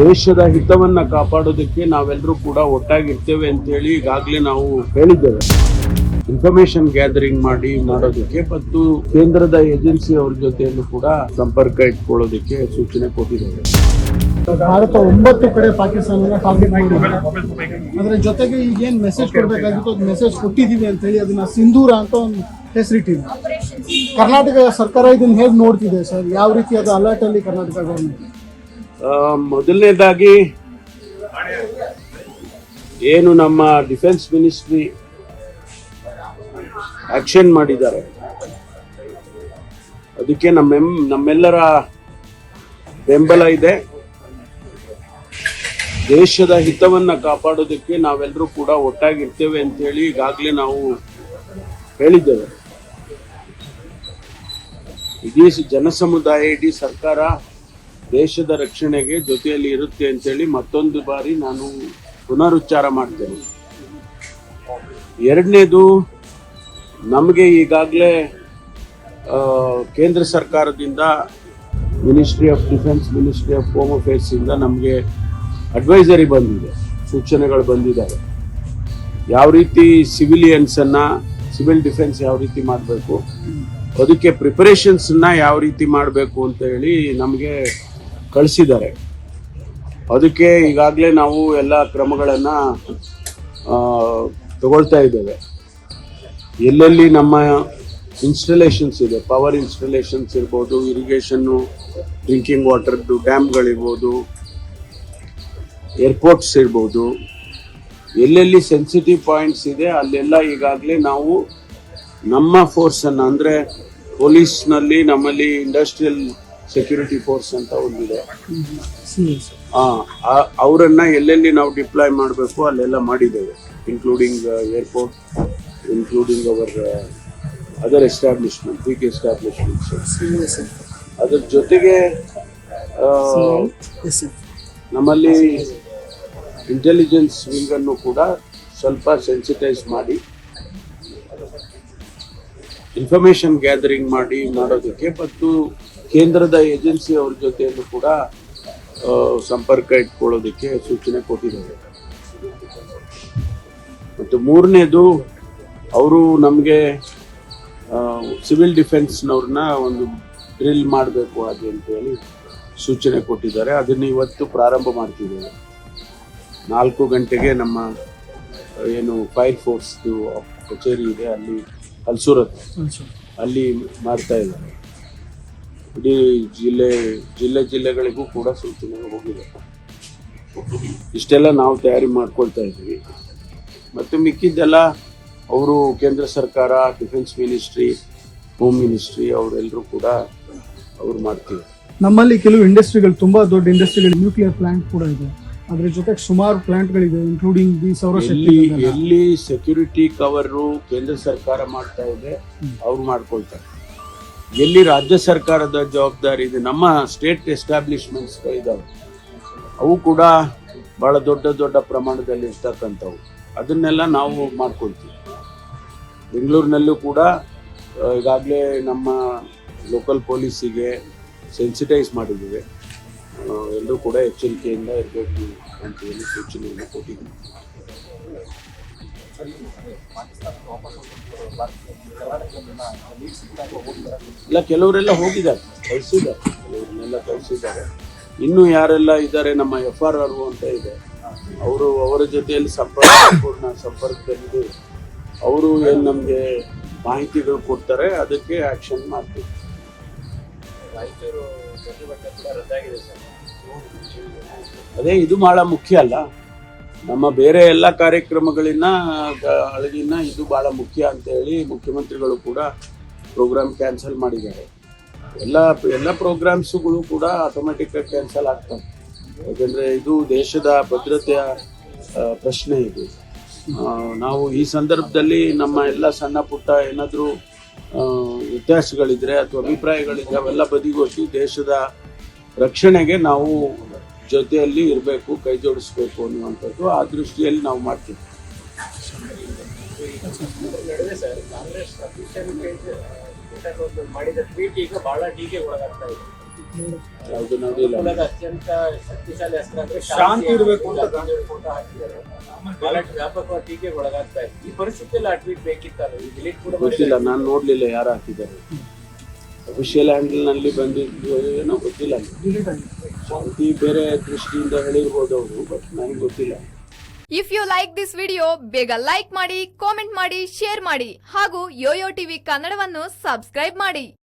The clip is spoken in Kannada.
ದೇಶದ ಹಿತವನ್ನ ಕಾಪಾಡೋದಕ್ಕೆ ನಾವೆಲ್ಲರೂ ಕೂಡ ಒಟ್ಟಾಗಿರ್ತೇವೆ ಅಂತೇಳಿ ಈಗಾಗಲೇ ನಾವು ಹೇಳಿದ್ದೇವೆ. ಇನ್ಫಾರ್ಮೇಶನ್ ಗ್ಯಾದರಿಂಗ್ ಮಾಡಿ ಮಾಡೋದಕ್ಕೆ ಮತ್ತು ಕೇಂದ್ರದ ಏಜೆನ್ಸಿ ಅವ್ರ ಜೊತೆಯಲ್ಲೂ ಕೂಡ ಸಂಪರ್ಕ ಇಟ್ಕೊಳ್ಳೋದಕ್ಕೆ ಸೂಚನೆ ಕೊಟ್ಟಿದ್ದೇವೆ. ಭಾರತ ಒಂಬತ್ತು ಕಡೆ ಪಾಕಿಸ್ತಾನ ಟಾರ್ಗೆಟ್ ಅದರ ಜೊತೆಗೆ ಈಗ ಏನ್ ಮೆಸೇಜ್ ಕೊಡಬೇಕಾಗಿತ್ತು ಅದು ಮೆಸೇಜ್ ಕೊಟ್ಟಿದ್ದೀವಿ ಅಂತ ಹೇಳಿ ಅದನ್ನ ಸಿಂಧೂರ ಅಂತ ಒಂದು ಹೆಸರಿಟ್ಟಿದೆ. ಕರ್ನಾಟಕ ಸರ್ಕಾರ ಇದನ್ನ ಹೇಗೆ ನೋಡ್ತಿದೆ ಸರ್? ಯಾವ ರೀತಿ ಅದು ಅಲರ್ಟ್ ಅಲ್ಲಿ ಕರ್ನಾಟಕ ಗೌರ್ಮೆಂಟ್ ಮೊದಲನೇದಾಗಿ ಏನು ನಮ್ಮ ಡಿಫೆನ್ಸ್ ಮಿನಿಸ್ಟ್ರಿ ಆಕ್ಷನ್ ಮಾಡಿದ್ದಾರೆ. ಅದಕ್ಕೆ ನಮ್ಮ ನಮ್ಮೆಲ್ಲರ ಬೆಂಬಲ ಇದೆ. ದೇಶದ ಹಿತವನ್ನ ಕಾಪಾಡೋದಕ್ಕೆ ನಾವೆಲ್ಲರೂ ಕೂಡ ಒಟ್ಟಾಗಿರ್ತೇವೆ ಅಂತೇಳಿ ಈಗಾಗಲೇ ನಾವು ಹೇಳಿದ್ದೇವೆ. ಇಡೀ ಜನಸಮುದಾಯ ಇಡೀ ಸರ್ಕಾರ ದೇಶದ ರಕ್ಷಣೆಗೆ ಜೊತೆಯಲ್ಲಿ ಇರುತ್ತೆ ಅಂತೇಳಿ ಮತ್ತೊಂದು ಬಾರಿ ನಾನು ಪುನರುಚ್ಚಾರ ಮಾಡ್ತೇನೆ. ಎರಡನೇದು, ನಮಗೆ ಈಗಾಗಲೇ ಕೇಂದ್ರ ಸರ್ಕಾರದಿಂದ ministry of defence ministry of home affairs ಇಂದ ನಮಗೆ ಅಡ್ವೈಸರಿ ಬಂದಿದೆ, ಸೂಚನೆಗಳು ಬಂದಿದ್ದಾವೆ. ಯಾವ ರೀತಿ ಸಿವಿಲಿಯನ್ಸ್ ಅನ್ನ ಸಿವಿಲ್ ಡಿಫೆನ್ಸ್ ಯಾವ ರೀತಿ ಮಾಡಬೇಕು, ಅದಕ್ಕೆ ಪ್ರಿಪರೇಷನ್ಸ್ನ ಯಾವ ರೀತಿ ಮಾಡಬೇಕು ಅಂತ ಹೇಳಿ ನಮಗೆ ಕಳಿಸಿದ್ದಾರೆ. ಅದಕ್ಕೆ ಈಗಾಗಲೇ ನಾವು ಎಲ್ಲ ಕ್ರಮಗಳನ್ನು ತಗೊಳ್ತಾ ಇದ್ದೇವೆ. ಎಲ್ಲೆಲ್ಲಿ ನಮ್ಮ ಇನ್ಸ್ಟಲೇಷನ್ಸ್ ಇದೆ ಪವರ್ ಇನ್ಸ್ಟಲೇಷನ್ಸ್ ಇರ್ಬೋದು ಇರಿಗೇಷನ್ನು ಡ್ರಿಂಕಿಂಗ್ ವಾಟರ್ದು ಡ್ಯಾಮ್ಗಳಿರ್ಬೋದು ಏರ್ಪೋರ್ಟ್ಸ್ ಇರ್ಬೋದು, ಎಲ್ಲೆಲ್ಲಿ ಸೆನ್ಸಿಟಿವ್ ಪಾಯಿಂಟ್ಸ್ ಇದೆ, ಅಲ್ಲೆಲ್ಲ ಈಗಾಗಲೇ ನಾವು ನಮ್ಮ ಫೋರ್ಸನ್ನು ಅಂದರೆ ಪೊಲೀಸ್ನಲ್ಲಿ ನಮ್ಮಲ್ಲಿ ಇಂಡಸ್ಟ್ರಿಯಲ್ ಸೆಕ್ಯೂರಿಟಿ ಫೋರ್ಸ್ ಅಂತ ಒಂದಿದೆ ಅವರನ್ನ ಎಲ್ಲೆಲ್ಲಿ ನಾವು ಡಿಪ್ಲಾಯ್ ಮಾಡಬೇಕು ಅಲ್ಲೆಲ್ಲ ಮಾಡಿದ್ದೇವೆ. Including airport including our other establishment big establishments ಅದ್ರ ಜೊತೆಗೆ ನಮ್ಮಲ್ಲಿ ಇಂಟೆಲಿಜೆನ್ಸ್ ವಿಂಗ್ ಅನ್ನು ಕೂಡ ಸ್ವಲ್ಪ ಸೆನ್ಸಿಟೈಸ್ ಮಾಡಿ ಇನ್ಫಾರ್ಮೇಶನ್ ಗ್ಯಾದರಿಂಗ್ ಮಾಡಿ ಮಾಡೋದಕ್ಕೆ. ಮತ್ತು ಕೇಂದ್ರದ ಏಜೆನ್ಸಿ ಅವ್ರ ಜೊತೆಯಲ್ಲೂ ಕೂಡ ಸಂಪರ್ಕ ಇಟ್ಕೊಳ್ಳೋದಕ್ಕೆ ಸೂಚನೆ ಕೊಟ್ಟಿದ್ದಾರೆ. ಮತ್ತು ಮೂರನೇದು ಅವರು ನಮಗೆ ಸಿವಿಲ್ ಡಿಫೆನ್ಸ್ನವ್ರನ್ನ ಒಂದು ಡ್ರಿಲ್ ಮಾಡಬೇಕು ಹಾಗೆ ಅಂತ ಹೇಳಿ ಸೂಚನೆ ಕೊಟ್ಟಿದ್ದಾರೆ. ಅದನ್ನು ಇವತ್ತು ಪ್ರಾರಂಭ ಮಾಡ್ತಿದ್ದೇವೆ. ನಾಲ್ಕು ಗಂಟೆಗೆ ನಮ್ಮ ಏನು ಫೈರ್ ಫೋರ್ಸ್ದು ಕಚೇರಿ ಇದೆ ಅಲ್ಲಿ ಹಲ್ಸೂರತ್ ಅಲ್ಲಿ ಮಾಡ್ತಾ ಇದ್ದಾರೆ. ಇಡೀ ಜಿಲ್ಲೆ ಜಿಲ್ಲೆ ಜಿಲ್ಲೆಗಳಿಗೂ ಕೂಡ ಸೂಚನೆ ಹೋಗಿದೆ. ಇಷ್ಟೆಲ್ಲ ನಾವು ತಯಾರಿ ಮಾಡ್ಕೊಳ್ತಾ ಇದ್ದೀವಿ. ಮತ್ತು ಮಿಕ್ಕಿದ್ದೆಲ್ಲ ಅವರು ಕೇಂದ್ರ ಸರ್ಕಾರ ಡಿಫೆನ್ಸ್ ಮಿನಿಸ್ಟ್ರಿ ಹೋಮ್ ಮಿನಿಸ್ಟ್ರಿ ಅವರೆಲ್ಲರೂ ಕೂಡ ಅವ್ರು ಮಾಡ್ತೀವಿ ನಮ್ಮಲ್ಲಿ ಕೆಲವು ಇಂಡಸ್ಟ್ರಿಗಳು ತುಂಬಾ ದೊಡ್ಡ ಇಂಡಸ್ಟ್ರಿಗಳು ನ್ಯೂಕ್ಲಿಯರ್ ಪ್ಲಾಂಟ್ ಕೂಡ ಇದೆ. ಅದ್ರ ಜೊತೆಗೆ ಸುಮಾರು ಪ್ಲಾಂಟ್ಗಳಿದೆ ಇನ್ಕ್ಲೂಡಿಂಗ್ ದಿ ಸೌರಶಕ್ತಿ ಎಲ್ಲಿ ಎಲ್ಲಿ ಸೆಕ್ಯೂರಿಟಿ ಕವರು ಕೇಂದ್ರ ಸರ್ಕಾರ ಮಾಡ್ತಾ ಇದೆ ಅವ್ರು ಮಾಡ್ಕೊಳ್ತಾರೆ. ಎಲ್ಲಿ ರಾಜ್ಯ ಸರ್ಕಾರದ ಜವಾಬ್ದಾರಿ ಇದೆ, ನಮ್ಮ ಸ್ಟೇಟ್ ಎಸ್ಟಾಬ್ಲಿಷ್ಮೆಂಟ್ಸ್ ಇದಾವೆ. ಅವು ಕೂಡ ಬಹಳ ದೊಡ್ಡ ದೊಡ್ಡ ಪ್ರಮಾಣದಲ್ಲಿ ಇರ್ತಕ್ಕಂಥವು. ಅದನ್ನೆಲ್ಲ ನಾವು ಮಾಡ್ಕೊಳ್ತೀವಿ. ಬೆಂಗಳೂರಿನಲ್ಲೂ ಕೂಡ ಈಗಾಗಲೇ ನಮ್ಮ ಲೋಕಲ್ ಪೊಲೀಸಿಗೆ ಸೆನ್ಸಿಟೈಸ್ ಮಾಡಿದ್ದೀವಿ. ಎಲ್ಲರೂ ಕೂಡ ಎಚ್ಚರಿಕೆಯಿಂದ ಇರಬೇಕು ಅಂತ ಹೇಳಿ ಸೂಚನೆಯನ್ನು ಕೊಟ್ಟಿದ್ದೀವಿ. ಇಲ್ಲ ಕೆಲವರೆಲ್ಲ ಹೋಗಿದ್ದಾರೆ ಕಳಿಸಿದ್ದಾರೆ ಕೆಲವರನ್ನೆಲ್ಲ ಕಳಿಸಿದ್ದಾರೆ. ಇನ್ನೂ ಯಾರೆಲ್ಲ ಇದ್ದಾರೆ ನಮ್ಮ ಎಫ್ ಆರ್ ಆರ್ ಅಂತ ಇದೆ. ಅವರು ಅವರ ಜೊತೆಯಲ್ಲಿ ಸಂಪರ್ಕ ಪೂರ್ಣ ಸಂಪರ್ಕದಲ್ಲಿ ಅವರು ಏನು ನಮಗೆ ಮಾಹಿತಿಗಳು ಕೊಡ್ತಾರೆ ಅದಕ್ಕೆ ಆಕ್ಷನ್ ಮಾಡ್ತೀವಿ. ಅದೇ ಇದು ಬಹಳ ಮುಖ್ಯ ಅಲ್ಲ. ನಮ್ಮ ಬೇರೆ ಎಲ್ಲ ಕಾರ್ಯಕ್ರಮಗಳನ್ನ ಅಳಗಿನ ಇದು ಬಹಳ ಮುಖ್ಯ ಅಂತ ಹೇಳಿ ಮುಖ್ಯಮಂತ್ರಿಗಳು ಕೂಡ ಪ್ರೋಗ್ರಾಮ್ ಕ್ಯಾನ್ಸಲ್ ಮಾಡಿದ್ದಾರೆ. ಎಲ್ಲ ಎಲ್ಲ ಪ್ರೋಗ್ರಾಮ್ಸ್ಗಳು ಕೂಡ ಆಟೋಮೆಟಿಕ್ ಕ್ಯಾನ್ಸಲ್ ಆಗ್ತವೆ. ಯಾಕಂದ್ರೆ ಇದು ದೇಶದ ಭದ್ರತೆಯ ಪ್ರಶ್ನೆ ಇದು. ನಾವು ಈ ಸಂದರ್ಭದಲ್ಲಿ ನಮ್ಮ ಎಲ್ಲ ಸಣ್ಣ ಪುಟ್ಟ ಏನಾದರೂ ವ್ಯತ್ಯಾಸಗಳಿದ್ರೆ ಅಥವಾ ಅಭಿಪ್ರಾಯಗಳಿದ್ರೆ ಅವೆಲ್ಲ ಬದಿಗೋಸಿ ದೇಶದ ರಕ್ಷಣೆಗೆ ನಾವು ಜೊತೆಯಲ್ಲಿ ಇರಬೇಕು ಕೈ ಜೋಡಿಸ್ಬೇಕು ಅನ್ನುವಂಥದ್ದು ಆ ದೃಷ್ಟಿಯಲ್ಲಿ ನಾವು ಮಾಡ್ತೀವಿ. ಯಾವುದು ನೋಡಿಲ್ಲ. ಶಾಂತಿ ಇರಬೇಕು ಅಂತ ಈ ಪರಿಸ್ಥಿತಿಯಲ್ಲಿ ಗೊತ್ತಿಲ್ಲ ನಾನು ನೋಡ್ಲಿಲ್ಲ ಯಾರು ಹಾಕಿದ್ದಾರೆ. ಅಫಿಷಿಯಲ್ ಹ್ಯಾಂಡಲ್ನಲ್ಲಿ ಬಂದಿದ್ದು ಏನೋ ಗೊತ್ತಿಲ್ಲ. ಶಾಂತಿ ಬೇರೆ ದೃಷ್ಟಿಯಿಂದ ಹೇಳಿರ್ಬೋದು ಅವರು ಬಟ್ ನನಗೆ ಗೊತ್ತಿಲ್ಲ. If you like this video ಬೇಗ ಲೈಕ್ ಮಾಡಿ ಕಾಮೆಂಟ್ ಮಾಡಿ ಶೇರ್ ಮಾಡಿ, ಹಾಗೂ ಯೋಯೋ ಟಿವಿ ಕನ್ನಡವನ್ನು ಸಬ್ಸ್ಕ್ರೈಬ್ ಮಾಡಿ.